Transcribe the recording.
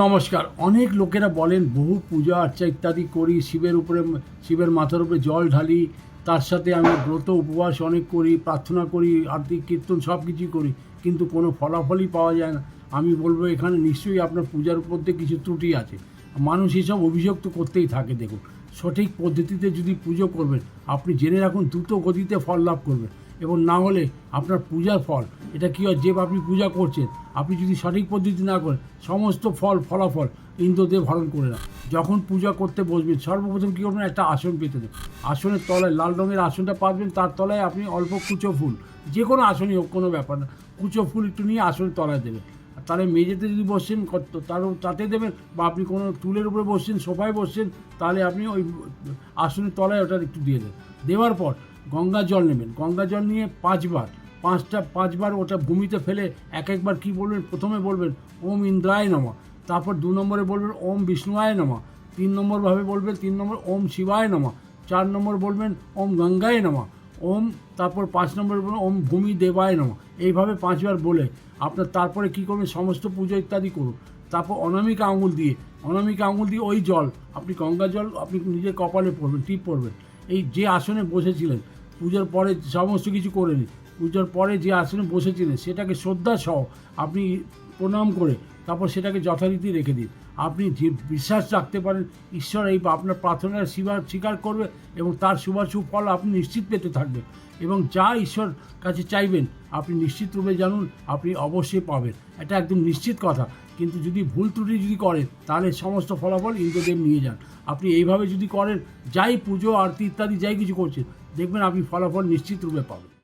নমস্কার। অনেক লোকেরা বলেন, বহু পূজা আর্চা ইত্যাদি করি, শিবের উপরে, শিবের মাথার উপরে জল ঢালি, তার সাথে আমি ব্রত উপবাস অনেক করি, প্রার্থনা করি, আরতি, কীর্তন সব কিছুই করি, কিন্তু কোনো ফলাফলই পাওয়া যায় না। আমি বলব, এখানে নিশ্চয়ই আপনার পূজার মধ্যে কিছু ত্রুটি আছে। মানুষ এসব অভিযোগ তো করতেই থাকে, দেখুন। সঠিক পদ্ধতিতে যদি পুজো করবেন, আপনি জেনে রাখুন, দ্রুত গতিতে ফল লাভ করবেন। এবং না হলে আপনার পূজার ফল এটা কী হয়? যে আপনি পূজা করছেন, আপনি যদি সঠিক পদ্ধতি না করেন, সমস্ত ফল, ফলাফল ইন্দ্রদেব হরণ করে না। যখন পূজা করতে বসবেন, সর্বপ্রথম কী করবেন? একটা আসন পেতে দেবেন। আসনের তলায় লাল রঙের আসনটা পাতবেন তার তলায় আপনি অল্প কুচো ফুল, যে কোনো আসনই হোক, কোনো ব্যাপার না, কুচো ফুল একটু নিয়ে আসনের তলায় দেবেন। তাহলে মেঝেতে যদি বসছেন তারও তাতে দেবেন, বা আপনি কোনো টুলের উপরে বসছেন সোফায় বসছেন তাহলে আপনি ওই আসনের তলায় ওটা একটু দিয়ে দেবেন। দেওয়ার পর গঙ্গা জল নেবেন। গঙ্গা জল নিয়ে পাঁচবার পাঁচটা, পাঁচবার ওটা ভূমিতে ফেলে এক একবার কি বলবেন? প্রথমে বলবেন, ওম ইন্দ্রায় নমা। তারপর দু নম্বরে বলবেন, ওম বিষ্ণুয়ায় নমা। তিন নম্বরভাবে বলবেন, তিন নম্বর, ওম শিবায় নমা। চার নম্বর বলবেন, ওম গঙ্গায় নমা। ওম, তারপর পাঁচ নম্বর বলবেন, ওম ভূমি দেবায় নমা। এইভাবে পাঁচবার বলে, আপনার তারপরে কি করবেন? সমস্ত পুজো ইত্যাদি করুন। তারপর অনামিকা আঙুল দিয়ে, অনামিকা আঙুল দিয়ে ওই জল, আপনি গঙ্গা জল, আপনি নিজের কপালে পড়বেন, টিপ পড়বেন। এই যে আসনে বসেছিলেন, পুজোর পরে সমস্ত কিছু করে নিন। পুজোর পরে যে আসনে বসেছিলেন, সেটাকে শ্রদ্ধা সহ আপনি প্রণাম করে তারপর সেটাকে যথারীতি রেখে দিন। আপনি যে বিশ্বাস রাখতে পারেন, ঈশ্বর এই আপনার প্রার্থনার স্বীকার স্বীকার করবে এবং তার শুভাশুভ ফল আপনি নিশ্চিত পেতে থাকবেন এবং যা ঈশ্বর কাছে চাইবেন, আপনি নিশ্চিত রূপে জানুন, আপনি অবশ্যই পাবেন। এটা একদম নিশ্চিত কথা। কিন্তু যদি ভুল ত্রুটি যদি করেন, তাহলে সমস্ত ফলাফল ইন্দ্রদেব নিয়ে যান। আপনি এইভাবে যদি করেন, যাই পুজো, আরতি ইত্যাদি, যাই কিছু করছেন, দেখবেন আপনি ফলাফল নিশ্চিত রূপে পাবেন।